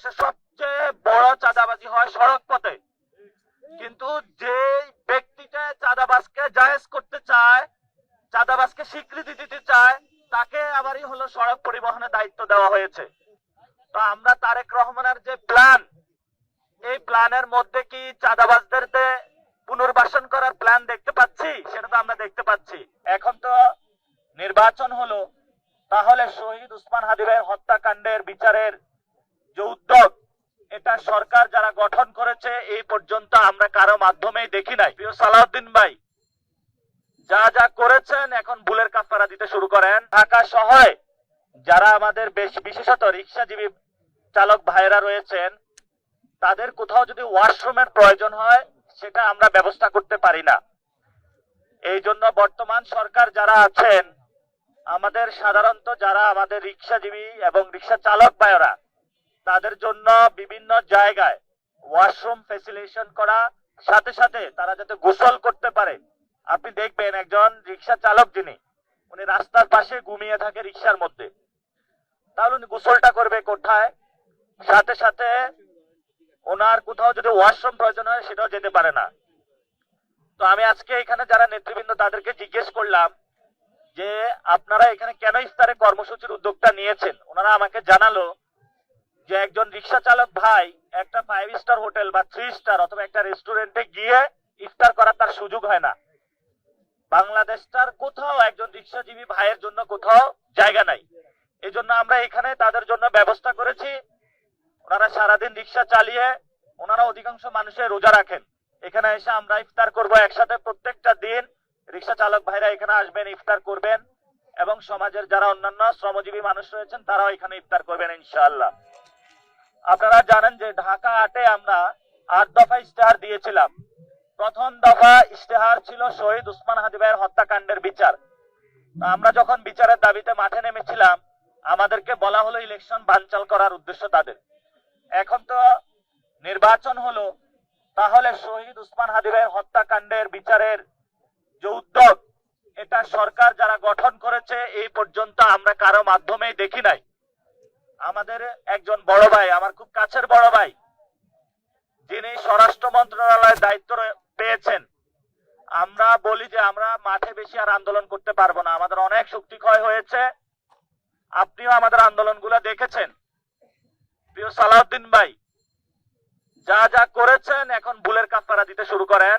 বাংলাদেশের সবচেয়ে বড় চাঁদাবাজি হয় সড়ক পথে। কিন্তু যে ব্যক্তিটা চাঁদাবাজকে জায়েজ করতে চায়, চাঁদাবাজকে স্বীকৃতি দিতে চায়, তাকে আবারই হলো সড়ক পরিবহনের দায়িত্ব দেওয়া হয়েছে। তো আমরা তারেক রহমানের যে প্ল্যান, এই প্ল্যানের মধ্যে কি চাঁদাবাজদের পুনর্বাসন করার প্ল্যান দেখতে পাচ্ছি? সেটা তো আমরা দেখতে পাচ্ছি। এখন তো নির্বাচন হলো, তাহলে শহীদ উসমান হাদিবের হত্যাকাণ্ডের বিচারের যে উদ্যোগ এটা সরকার যারা গঠন করেছে, এই পর্যন্ত আমরা কারও মাধ্যমেই দেখি নাই। প্রিয় সালাউদ্দিন ভাই, যা যা করেছেন এখন বুলের কাফারা দিতে শুরু করেন। ঢাকা শহরে যারা আমাদের বেশ বিশেষত রিক্সাজীবী চালক ভাইরা রয়েছেন, তাদের কোথাও যদি ওয়াশরুমের প্রয়োজন হয়, সেটা আমরা ব্যবস্থা করতে পারি না। এই জন্য বর্তমান সরকার যারা আছেন, আমাদের সাধারণত যারা আমাদের রিক্সাজীবী এবং রিক্সা চালক ভাইরা তাদের জন্য বিভিন্ন জায়গায় ওয়াশরুম ফেসিলেশন করা, সাথে সাথে তারা যাতে গোসল করতে পারে। আপনি দেখবেন একজন রিক্সা চালক যিনি, উনি রাস্তার পাশে ঘুমিয়ে থাকে রিক্সার মধ্যে। তাহলে উনি গোসলটা করবে কোথায়? সাথে সাথে ওনার কোথাও যদি ওয়াশরুম প্রয়োজন হয়, সেটাও যেতে পারে না। তো আমি আজকে এখানে যারা নেতৃবৃন্দ, তাদেরকে জিজ্ঞেস করলাম যে, আপনারা এখানে কেন ইফতারের কর্মসূচির উদ্যোগটা নিয়েছেন? ওনারা আমাকে জানালো যে একজন রিক্সা চালক ভাই একটা ফাইভ স্টার হোটেল বা থ্রি স্টার অথবা একটা রেস্টুরেন্টে গিয়ে ইফতার করার তার সুযোগ হয় না। বাংলাদেশটার কোথাও একজন রিক্সাজীবী ভাইয়ের জন্য কোথাও জায়গা নাই। এই জন্য আমরা এখানে তাদের জন্য ব্যবস্থা করেছি। ওনারা সারাদিন রিক্সা চালিয়ে ওনারা অধিকাংশ মানুষের রোজা রাখেন। এখানে এসে আমরা ইফতার করব একসাথে প্রত্যেকটা দিন। রিক্সা চালক ভাইরা এখানে আসবেন, ইফতার করবেন এবং সমাজের যারা অন্যান্য শ্রমজীবী মানুষ রয়েছেন তারাও এখানে ইফতার করবেন ইনশাআল্লাহ। আপনারা জানেন যে ঢাকা আটে আমরা আট দফা ইশতেহার দিয়েছিলাম। প্রথম দফা ইশতেহার ছিল শহীদ উসমান হাদিবের হত্যাকাণ্ডের বিচার। আমরা যখন বিচারের দাবিতে মাঠে নেমেছিলাম, আমাদেরকে বলা হলো ইলেকশন বানচাল করার উদ্দেশ্য তাদের। এখন তো নির্বাচন হলো, তাহলে শহীদ উসমান হাদিবের হত্যাকাণ্ডের বিচারের যে উদ্যোগ, এটা সরকার যারা গঠন করেছে, এই পর্যন্ত আমরা কারও মাধ্যমেই দেখি নাই। আমাদের একজন বড় ভাই, আমার খুব কাছের বড় ভাই, যিনি স্বরাষ্ট্র মন্ত্রণালয়ের দায়িত্ব পেয়েছেন। আমরা বলি যে আমরা মাঠে বেশি আর আন্দোলন করতে পারব না। আমাদের অনেক শক্তি ক্ষয় হয়েছে। আপনিও আমাদের আন্দোলনগুলো দেখেছেন। প্রিয় সালাউদ্দিন ভাই, যা যা করেছেন এখন বুলের কাফারা দিতে শুরু করেন।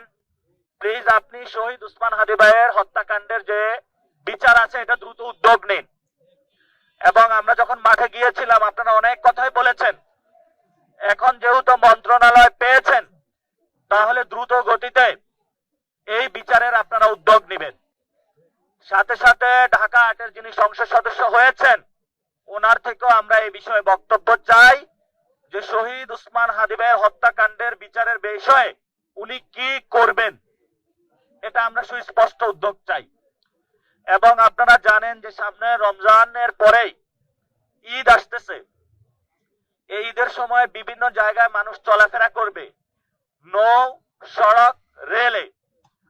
প্লিজ আপনি শহীদ উসমান হাদি ভাইয়ের হত্যাকাণ্ডের যে বিচার আছে, এটা দ্রুত উদ্যোগ নিন। এবং আমরা যখন মাঠে গিয়েছিলাম, আপনারা অনেক কথাই বলেছেন। এখন যেহেতু মন্ত্রণালয় পেয়েছেন, তাহলে দ্রুত গতিতে এই বিচারের আপনারা উদ্যোগ নেবেন। সাথে সাথে ঢাকা আটের যিনি সংসদ সদস্য হয়েছেন, ওনার থেকেও আমরা এই বিষয়ে বক্তব্য চাই যে শহীদ উসমান হাদিবের হত্যাকাণ্ডের বিচারের বিষয়ে উনি কি করবেন, এটা আমরা সুস্পষ্ট উদ্যোগ চাই। এবং আপনারা জানেন যে সামনে রমজানের পরেই ঈদ আসতেছে। এই ঈদের সময় বিভিন্ন জায়গায় মানুষ চলাফেরা করবে। নৌ সড়ক, রেলে।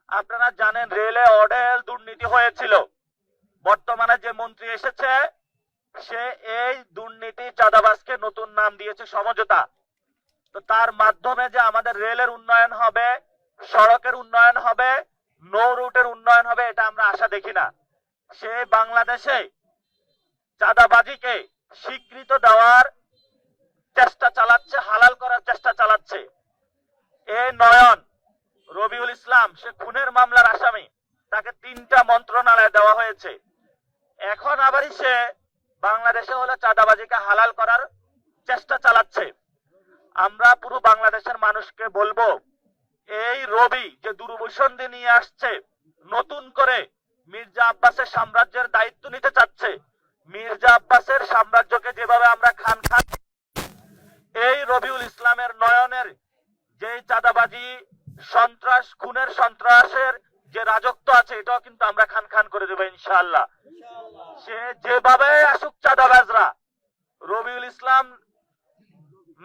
আপনারা জানেন রেলে অডেল দুর্নীতি হয়েছিল। বর্তমানে যে মন্ত্রী এসেছে, সে এই দুর্নীতি চাঁদাবাজকে নতুন নাম দিয়েছে সমঝোতা। তো তার মাধ্যমে যে আমাদের রেলের উন্নয়ন হবে, সড়কের উন্নয়ন হবে নৌ রুটের উন্নয়ন হবে এটা আমরা আশা দেখি না। সে বাংলাদেশে চাঁদাবাজিকে স্বীকৃত দেওয়ার চেষ্টা চালাচ্ছে, হালাল করার চেষ্টা চালাচ্ছে। এ নয়ন, রবিউল ইসলাম, সে খুনের মামলার আসামি। তাকে তিনটা মন্ত্রণালয় দেওয়া হয়েছে। এখন আবারই সে বাংলাদেশে হলো চাঁদাবাজিকে হালাল করার চেষ্টা চালাচ্ছে। আমরা পুরো বাংলাদেশের মানুষকে বলব, এই রবি যে দুর্বসন্ধি নিয়ে আসছে, নতুন করে মির্জা আব্বাসের সাম্রাজ্যের দায়িত্ব নিতে চাচ্ছে। মির্জা আব্বাসের সাম্রাজ্যকে যেভাবে আমরা খান খান, এই রবিউল ইসলামের নয়নের যে চাঁদাবাজি, সন্ত্রাস, খুনের সন্ত্রাসের যে রাজত্ব আছে, এটাও কিন্তু আমরা খান খান করে দেবো ইনশাআল্লাহ। সে যেভাবে আসুক চাঁদাবাজরা, রবিউল ইসলাম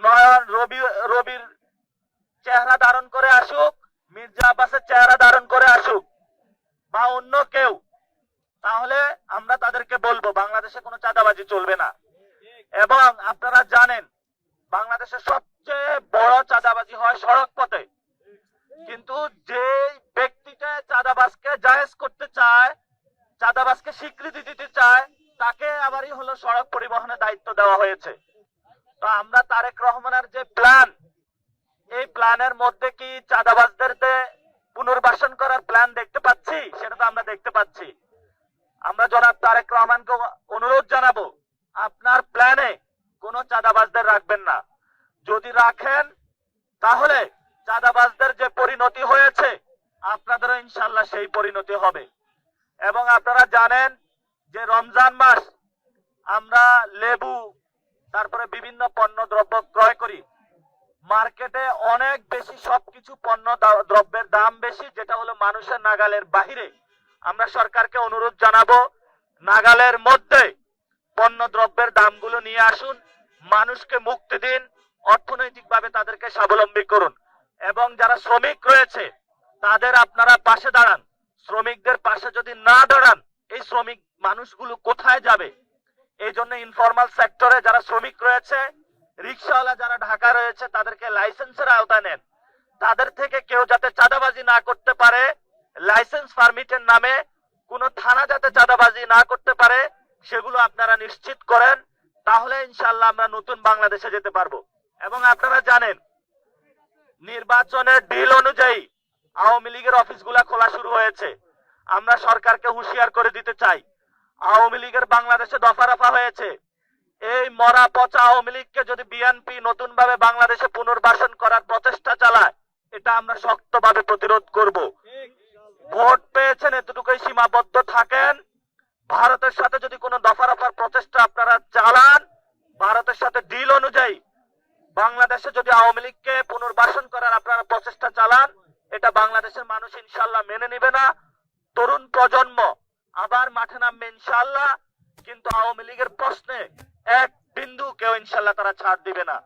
নয়ন, রবি, রবির চেহারা ধারণ করে আসুক, মির্জা আব্বাসের চেহারা ধারণ করে আসুক। বা অন্য কেউ, তাহলে আমরা তাদেরকে বলব, বাংলাদেশে কোনো চাঁদাবাজি চলবে না। এবং আপনারা জানেন, বাংলাদেশ সবচেয়ে বড় চাঁদাবাজি হয় সড়ক পথে। কিন্তু যে ব্যক্তিটা চাঁদাবাজকে জায়েজ করতে চায়, চাঁদাবাজকে স্বীকৃতি দিতে চায়, তাকে আবারই হলো সড়ক পরিবহনের দায়িত্ব দেওয়া হয়েছে। তো আমরা তারেক রহমানের যে প্ল্যান, এই প্ল্যানের মধ্যে কি চাঁদাবাজদের পুনর্বাসন করার প্ল্যান দেখতে পাচ্ছি, সেটা তো আমরা দেখতে পাচ্ছি। আমরা জনাব তারেক রহমানকে অনুরোধ জানাব, আপনার প্ল্যানে কোনো চাঁদাবাজদের রাখবেন না। যদি রাখেন, তাহলে চাঁদাবাজদের যে পরিণতি হয়েছে, আপনাদেরও ইনশাল্লাহ সেই পরিণতি হবে। এবং আপনারা জানেন যে রমজান মাস, আমরা লেবু, তারপরে বিভিন্ন পণ্য দ্রব্য ক্রয় করি। মার্কেটে অনেক বেশি সবকিছু পণ্য দ্রব্যের দাম বেশি, যেটা হলো মানুষের নাগালের বাহিরে। আমরা সরকারকে অনুরোধ জানাব, নাগালের মধ্যে পণ্য দ্রব্যের দামগুলো নিয়ে আসুন, মানুষকে মুক্তি দিন, অর্থনৈতিকভাবে তাদেরকে স্বাবলম্বী করুন। এবং যারা শ্রমিক রয়েছে, তাদের আপনারা পাশে দাঁড়ান। শ্রমিকদের পাশে যদি না দাঁড়ান, এই শ্রমিক মানুষগুলো কোথায় যাবে? এই জন্য ইনফরমাল সেক্টরে যারা শ্রমিক রয়েছে রিক্সাওয়ালা যারা ঢাকা রয়েছে, তাদেরকে লাইসেন্সের আওতা নেন। তাদের থেকে কেউ যাতে চাঁদাবাজি না করতে পারে, লাইসেন্স পারমিটের নামে কোনো থানা যাতে চাঁদাবাজি না করতে পারে, সেগুলো আপনারা নিশ্চিত করেন, তাহলে ইনশাল্লাহ আমরা নতুন বাংলাদেশে যেতে পারব। এবং আপনারা জানেন, নির্বাচনের ডিল অনুযায়ী আওয়ামী লীগের অফিসগুলা খোলা শুরু হয়েছে। আমরা সরকারকে হুঁশিয়ার করে দিতে চাই। আওয়ামী লীগের বাংলাদেশে দফা রফা হয়েছে। এই মরা পচা আওয়ামী লীগকে যদি বিএনপি নতুন ভাবে বাংলাদেশে পুনর্বাসন করার প্রচেষ্টা চালায়, এটা আমরা শক্তভাবে প্রতিরোধ করব। ভোট পেয়েছেন, এতটুকুই সীমাবদ্ধ থাকেন। ভারতের সাথে যদি কোনো দফা রফার প্রচেষ্টা আপনারা চালান, ভারতের সাথে ডিল অনুযায়ী বাংলাদেশে যদি আওয়ামী লীগকে পুনর্বাসন করার আপনারা প্রচেষ্টা চালান, এটা বাংলাদেশের মানুষ ইনশাল্লাহ মেনে নিবে না। তরুণ প্রজন্ম, আবার মাঠে নামবে ইনশাল্লাহ কিন্তু আওয়ামী লীগের প্রশ্নে এক বিন্দু কেউ ইনশাল্লাহ তারা ছাড় দিবে না।